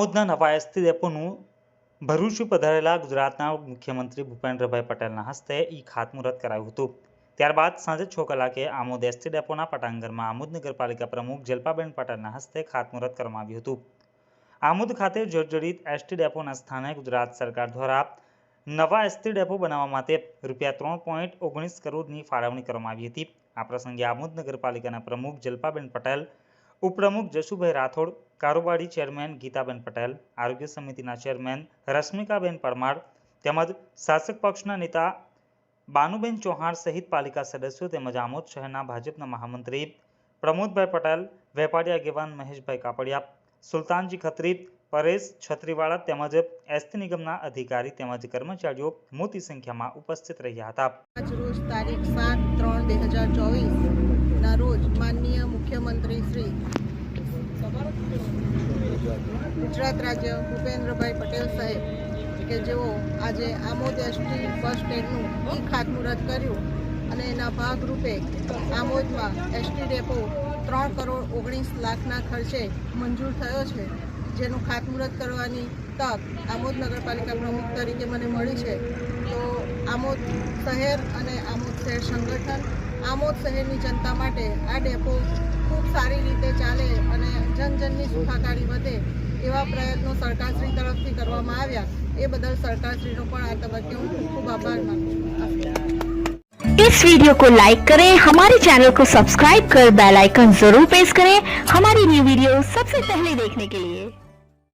આમોદના નવા એસટી ડેપોનું ભરૂચ પધારેલા ગુજરાતના મુખ્યમંત્રી ભૂપેન્દ્રભાઈ પટેલના હસ્તે ઈ ખાતમુહૂર્ત કરાયું હતું. ત્યારબાદ સાંજે છ કલાકે આમોદ એસટી ડેપોના પટાંગરમાં આમોદ નગરપાલિકા પ્રમુખ જલ્પાબેન પટેલના હસ્તે ખાતમુહૂર્ત કરવામાં આવ્યું હતું. આમોદ ખાતે જર્જરિત એસટી ડેપોના સ્થાને ગુજરાત સરકાર દ્વારા નવા એસટી ડેપો બનાવવા માટે રૂપિયા ત્રણ પોઈન્ટ ઓગણીસ કરોડની ફાળવણી કરવામાં આવી હતી. આ પ્રસંગે આમોદ નગરપાલિકાના પ્રમુખ જલ્પાબેન પટેલ ઉપપ્રમુખ જશુભાઈ રાઠોડ, કારોબારી ચેરમેન ગીતાબેન પટેલ, આરોગ્ય સમિતિના ચેરમેન રશ્મિકાબેન પરમાર તેમજ શાસક પક્ષના નેતા બાનુબેન ચૌહાણ સહિત પાલિકા સદસ્યો તેમજ આમોદ શહેરના ભાજપના મહામંત્રી પ્રમોદભાઈ પટેલ, વેપારી આગેવાન મહેશભાઈ કાપડિયા, સુલતાનજી ખત્રી, પરેશ છત્રીવાળા તેમજ એસટી નિગમના અધિકારી તેમજ કર્મચારીઓ મોટી સંખ્યામાં ઉપસ્થિત રહ્યા હતા. આજ રોજ તારીખ સાત ત્રણ બે હજાર ચોવીસના રોજ મુખ્યમંત્રી શ્રી ગુજરાત રાજ્ય ભૂપેન્દ્રભાઈ પટેલ સાહેબ કે જેઓ આજે આમોદ એસટી બસ સ્ટેન્ડનું ઈ ખાતમુહૂર્ત કર્યું અને એના ભાગરૂપે આમોદમાં એસટી ડેપો ત્રણ કરોડ ઓગણીસ લાખના ખર્ચે મંજૂર થયો છે. જેનું ખાતમુહૂર્ત કરવાની તક આમોદ નગરપાલિકા પ્રમુખ તરીકે મને મળી છે. તો આમોદ શહેર અને આમોદ શહેર સંગઠન આમોદ શહેરની જનતા માટે આ ડેપો ખૂબ સારી રીતે ચાલે અને જનજનની સુખાકારી વધે એવા પ્રયત્નો સરકારશ્રી તરફથી કરવામાં આવ્યા એ બદલ સરકારશ્રીનો પણ આ તબક્કે હું ખૂબ ખૂબ આભાર માનું છું इस वीडियो को लाइक करें हमारे चैनल को सब्सक्राइब कर बेल आइकन जरूर प्रेस करें हमारी न्यू वीडियो सबसे पहले देखने के लिए